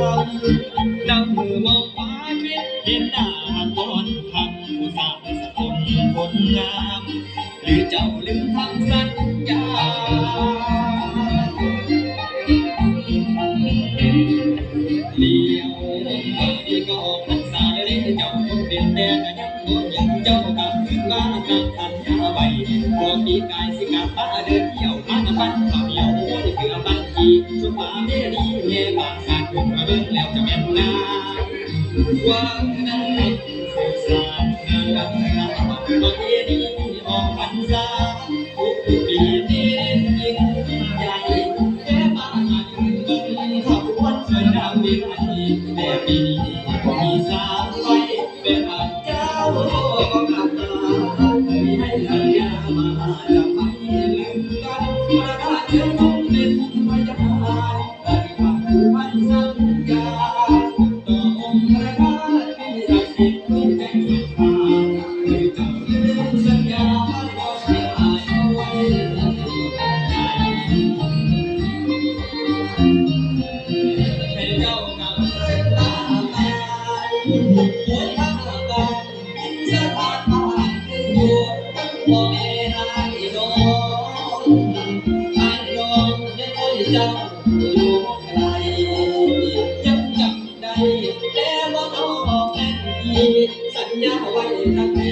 ฟังำมือมองฟ้าคิดเห็นหน้าตอนทำผู้สาวสะกดคงาม หรือเจ้าลืมทำสัญญาเลี้ยวที่ก็ออกพรรเลี้าคเป็นแต่ยันยังเจ้ากับขึ้นมาตามสัญญาไว้พอปีกายสิกาป้าเดินเที่ยวอันเขา แล้วจะแม่นนาความนั้นสืบสารนงานดำนาประเพณีออกพรรษาทุกปีนี้ยิ่งใหญ่แค่มาหันเบิ่งขบวนสวยงามดีแต่ปีนี้มีสาวไว้แบบเจ้ากลับมาเคยให้สัญญามาจะ พ่อแม่นายน้องนายน้องได้คอยเจ้าอยู่ไกลยังจำได้แต่ว่าน้อกแม่นดีสัญญาไว้ตั้งแต่